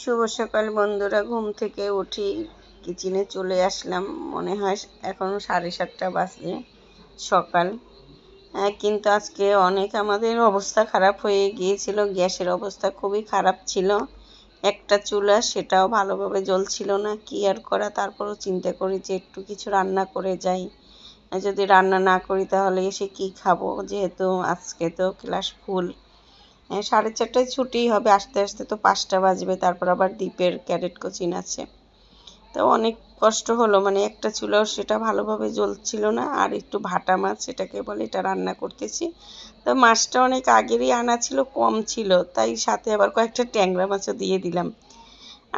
শুভ সকাল বন্ধুরা ঘুম থেকে উঠি কিচেনে চলে আসলাম। মনে হয় এখন সাড়ে সাতটা বাজে সকাল। হ্যাঁ, কিন্তু আজকে অনেক আমাদের অবস্থা খারাপ হয়ে গিয়েছিল গ্যাসের অবস্থা খুবই খারাপ ছিল। একটা চুলা সেটাও ভালোভাবে জ্বলছিল না কি আর করা? তারপরও চিন্তা করি যে একটু কিছু রান্না করে যাই। যদি রান্না না করি তাহলে এসে কি খাব? যেহেতু আজকে তো ক্লাস ফুল সাড়ে চারটায় ছুটি হবে, আস্তে আস্তে তো পাঁচটা বাজবে, তারপর আবার দ্বীপের ক্যাডেট কোচিং আছে। তো অনেক কষ্ট হলো মানে একটা চুলাও সেটা ভালোভাবে জ্বলছিল না, আর একটু ভাটা মাছ সেটাকে বলে এটা রান্না করতেছি। তো মাছটা অনেক আগেরই আনা ছিল, কম ছিল, তাই সাথে আবার কয়েকটা ট্যাংরা মাছও দিয়ে দিলাম।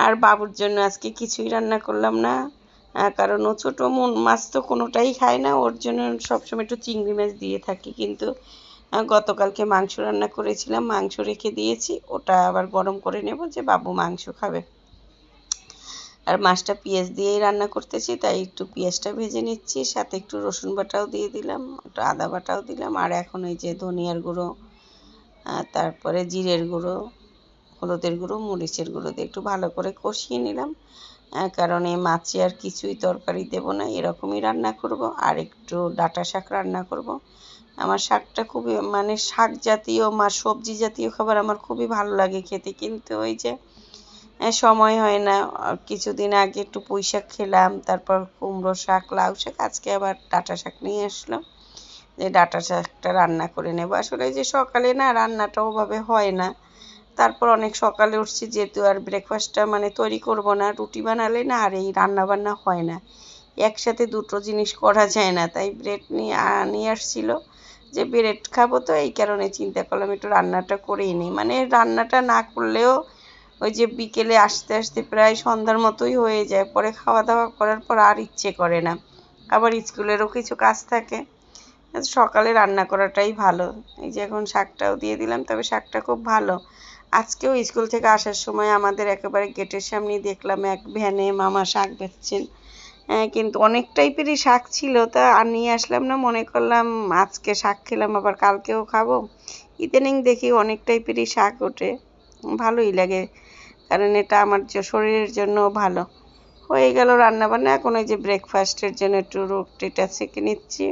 আর বাবুর জন্য আজকে কিছুই রান্না করলাম না কারণ ও ছোটো মাছ তো কোনোটাই খায় না, ওর জন্য সবসময় একটু চিংড়ি মাছ দিয়ে থাকি, কিন্তু গতকালকে মাংস রান্না করেছিলাম, মাংস রেখে দিয়েছি। ওটা আবার গরম করে নেব যে বাবু মাংস খাবে। আর মাছটা পেঁয়াজ দিয়েই রান্না করতেছি, তাই একটু পেঁয়াজটা ভেজে নিচ্ছি, সাথে একটু রসুন বাটাও দিয়ে দিলাম, একটু আদা বাটাও দিলাম, আর এখন ওই যে ধনিয়ার গুঁড়ো তারপরে জিরের গুঁড়ো, হলুদের গুঁড়ো, মরিচের গুঁড়ো দিয়ে একটু ভালো করে কষিয়ে নিলাম। কারণ এই মাছে আর কিছুই তরকারি দেব না, এরকমই রান্না করব, আর একটু ডাটা শাক রান্না করব। আমার শাকটা খুবই মানে শাক জাতীয় মা, সবজি জাতীয় খাবার আমার খুবই ভালো লাগে খেতে। কিন্তু ওই যে সময় হয় না, কিছুদিন আগে একটু পুঁই শাক খেলাম, তারপর কুমড়ো শাক, লাউ শাক, আজকে আবার ডাঁটা শাক নিয়ে আসলো। যে ডাঁটা শাকটা রান্না করে নেব। আসলে যে সকালে না রান্নাটা ওভাবে হয় না। তারপর অনেক সকালে উঠছি, যেহেতু আর ব্রেকফাস্টটা মানে তৈরি করব না, রুটি বানালে না আর এই রান্না বান্না হয় না। একসাথে দুটো জিনিস করা যায় না। তাই ব্রেড নিয়ে নিয়ে আসছিল যে, ব্রেড খাব তো? এই কারণে চিন্তা করলাম, একটু রান্নাটা করেই নিই। মানে রান্নাটা না করলেও ওই যে বিকেলে আসতে আসতে প্রায় সন্ধ্যার মতোই হয়ে যায়। পরে খাওয়া দাওয়া করার পর আর ইচ্ছে করে না। আবার স্কুলেরও কিছু কাজ থাকে। সকালে রান্না করাটাই ভালো। এই যে এখন শাকটাও দিয়ে দিলাম, তবে শাকটা খুব ভালো। আজকেও স্কুল থেকে আসার সময় আমাদের একেবারে গেটের সামনেই দেখলাম এক ভ্যানে মামা শাক বেচছেন। কিন্তু অনেক টাইপেরই শাক ছিল তা আর নিয়ে আসলাম না মনে করলাম আজকে শাক খেলাম আবার কালকেও খাব। ইদানিং দেখি অনেক টাইপেরই শাক ওঠে ভালোই লাগে কারণ এটা আমার শরীরের জন্য ভালো। হয়ে গেল রান্নাবান্না এখন ওই যে ব্রেকফাস্টের জন্য একটু রুটিটা সেঁকে নিচ্ছি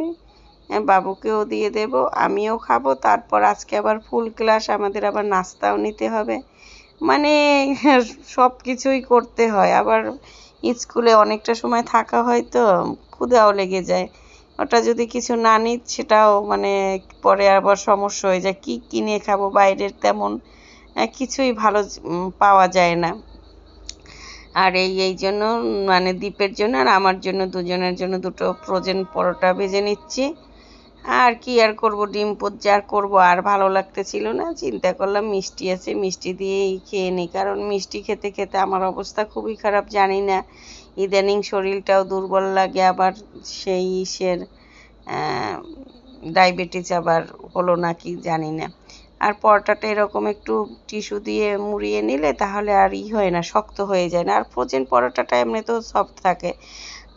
হ্যাঁ, বাবুকেও দিয়ে দেব আমিও খাব তারপর আজকে আবার ফুল ক্লাস আমাদের আবার নাস্তাও নিতে হবে। মানে সব কিছুই করতে হয় আবার স্কুলে অনেকটা সময় থাকা হয় তো, ক্ষুধাও লেগে যায়। ওটা যদি কিছু না নিই, সেটাও মানে পরে আবার সমস্যা হয়ে যায়। কী কিনে খাব? বাইরের তেমন কিছুই ভালো পাওয়া যায় না। আর এই এই জন্য মানে দ্বীপের জন্য আর আমার জন্য, দুজনের জন্য দুটো ফ্রোজেন পরোটা ভেজে নিচ্ছি। আর কি আর করব? ডিম পোজ্জা আর করব? আর ভালো লাগতেছিল না? চিন্তা করলাম মিষ্টি আছে, মিষ্টি দিয়েই খেয়ে নিই। কারণ মিষ্টি খেতে খেতে আমার অবস্থা খুবই খারাপ, জানি না। ইদানিং শরীরটাও দুর্বল লাগে, আবার সেই ইসের ডায়াবেটিস আবার হলো নাকি জানি না। আর পরোটাটা এরকম একটু টিস্যু দিয়ে মুড়িয়ে নিলে তাহলে আর ই হয় না, শক্ত হয়ে যায় না। আর ফ্রোজেন পরোটাটা এমনিতেও সফট থাকে।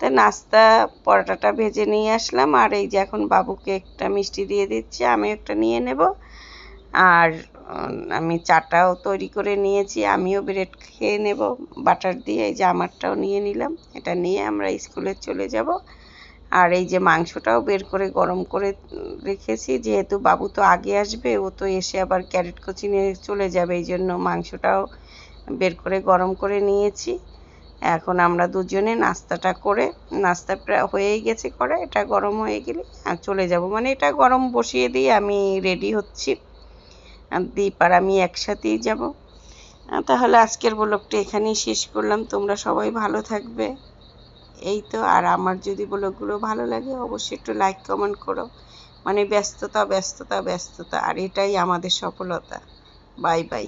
তো নাস্তা, পরোটাটা ভেজে নিয়ে আসলাম। আর এই যে এখন বাবুকে একটা মিষ্টি দিয়ে দিচ্ছি, আমি একটা নিয়ে নেব। আর আমি চাটাও তৈরি করে নিয়েছি, আমিও ব্রেড খেয়ে নেব, বাটার দিয়ে। এই যে আমারটাও নিয়ে নিলাম, এটা নিয়ে আমরা স্কুলে চলে যাব। আর এই যে মাংসটাও বের করে গরম করে রেখেছি, যেহেতু বাবু তো আগে আসবে, ও তো এসে আবার ক্যারেট কোচিনে চলে যাবে, এই জন্য মাংসটাও বের করে গরম করে নিয়েছি। এখন আমরা দুজনে নাস্তাটা করে, নাস্তা প্রায় হয়েই গেছে করে এটা গরম হয়ে গেলে আর চলে যাব। মানে এটা গরম বসিয়ে দিয়ে আমি রেডি হচ্ছি। দীপ আর আমি একসাথেই যাব। তাহলে আজকের ব্লগটা এখানেই শেষ করলাম। তোমরা সবাই ভালো থাকবে। এই তো, আর আমার যদি ব্লগগুলো ভালো লাগে, অবশ্যই একটু লাইক কমেন্ট করো। মানে ব্যস্ততা ব্যস্ততা ব্যস্ততা, আর এটাই আমাদের সফলতা। Bye bye